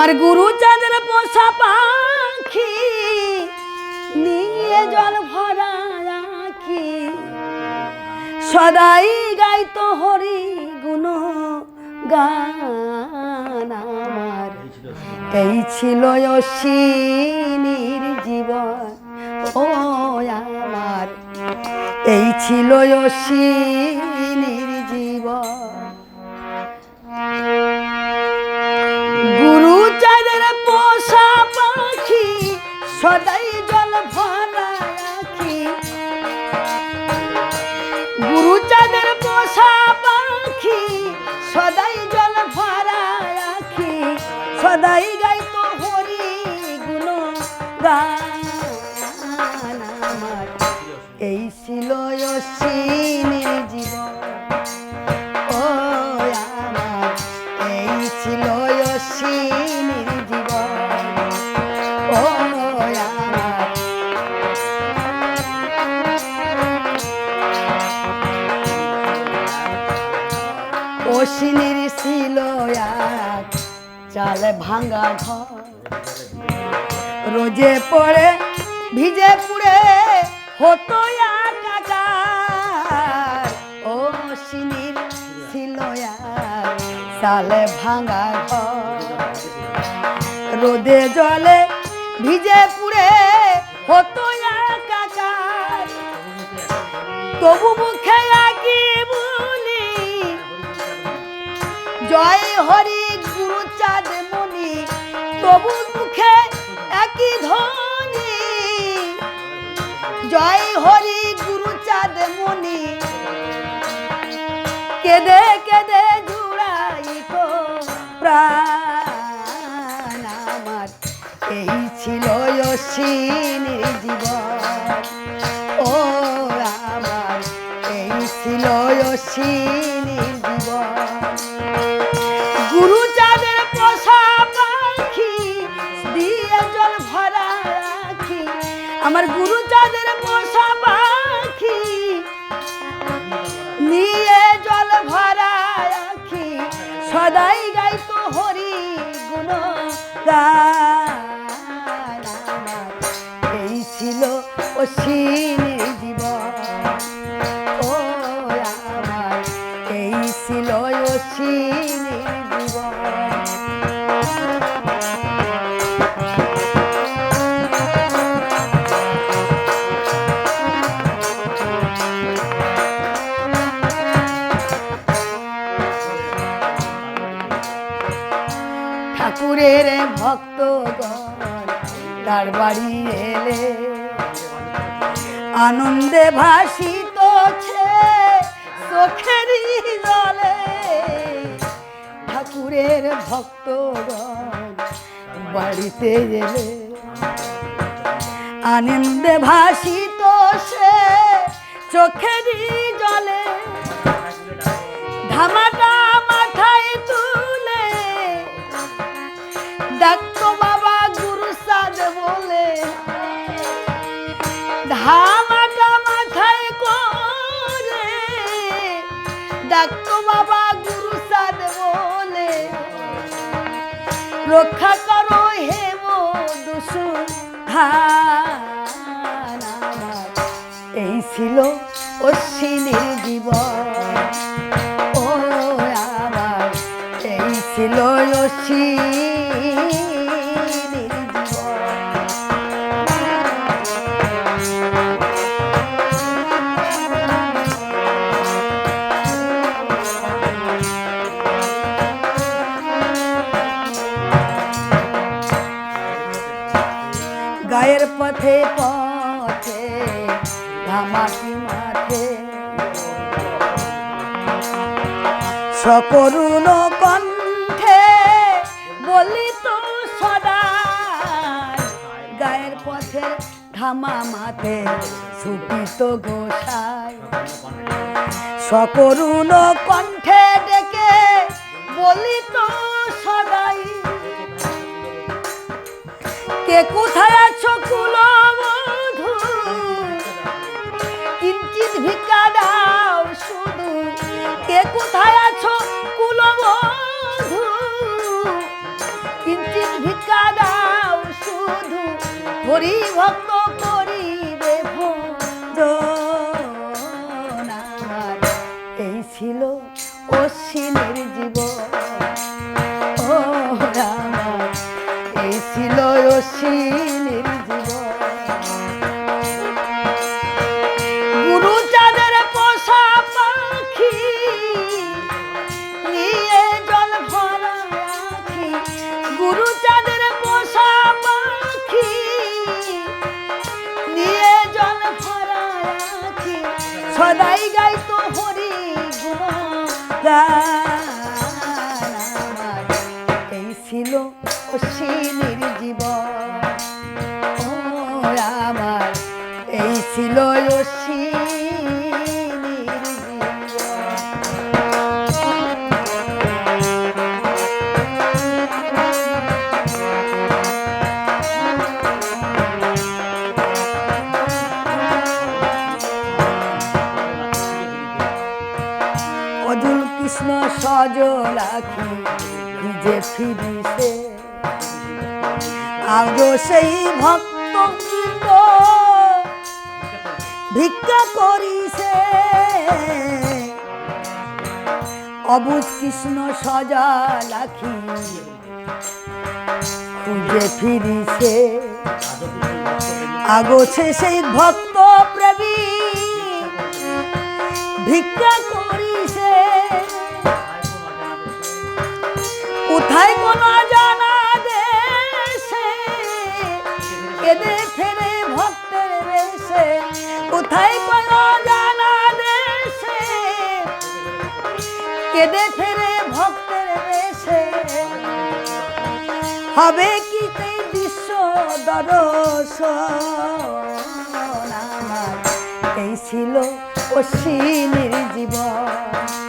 আমার গুরু চাঁদের পোষা পাখি, নিয়ে জল ভরা রাখি। সদাই গাইতো হরি গুণ গান আমার। এই ছিল অশ্বিনীর জীবন, ও আমার। এই ছিল অশ্বিনীর এই ছিল অশ্বিনীর জীবন। ও আমার, এই ছিল অশ্বিনীর জীবন। ও আমার। অশ্বিনীর ছিল চাল ভাঙ্গা ঘর। রোজে পড়ে, ভিজে পুড়ে হতো একাকার ও সিনির ছিল সালে ভাঙা ঘর। রোদে জলে ভিজে পুড়ে হতো একাকার তবু মুখে একই বলি, জয় হরি গুরু চাঁদ মনি, তবু মুখে একই ধ্বনি। জয় হরি গুরু চাঁদ মনি। কেদে কেদে জুড়াই তো প্রাণ আমার। এই ছিল জীবন। ও আমার, এই ছিল অশ্বিনীর জীবন। আমার গুরু ঠাকুরের ভক্তগণ, তার বাড়ি এলে। আনন্দে ভাসিত চোখেরই জলে। ঠাকুরের ভক্তগণ বাড়িতে এলে। আনন্দে ভাসিত সে চোখেরই জলে। ধামাটা ডাক্তো বাবা গুরু সাদ বলে। রক্ষা করো হে দুসু এই ছিল অশ্বিনীর জীবন। ও আমার, এই ছিল অশ্বিনীর সকরুণ কণ্ঠে বলি তো সদা, গায়ের পথে ধামা মাঠে ছুটিত গোসাই। সকরুণ কণ্ঠে ডেকে বলি তো সদাই, কে কোথায় হরি ভক্ত করিবে ভজন আমার এই ছিল অশ্বিনীর জীবন। ও আমার এই ছিল অশ্বিনীর গুণ অজুল কৃষ্ণ সজল আখি যে ফিরিছে। আজও সেই ভক্ত বৃন্দ ভিক্ষা করিছে। অবুজ কৃষ্ণ সজল আখি খুঁজে ফিরিছে। আগোছে সেই ভক্ত প্রেমী, ভিক্ষা কেঁদে ফেরে ভক্তের বেশে। হবে কি সেই বিশ্ব দরস এই ছিল অশ্বিনীর জীবন।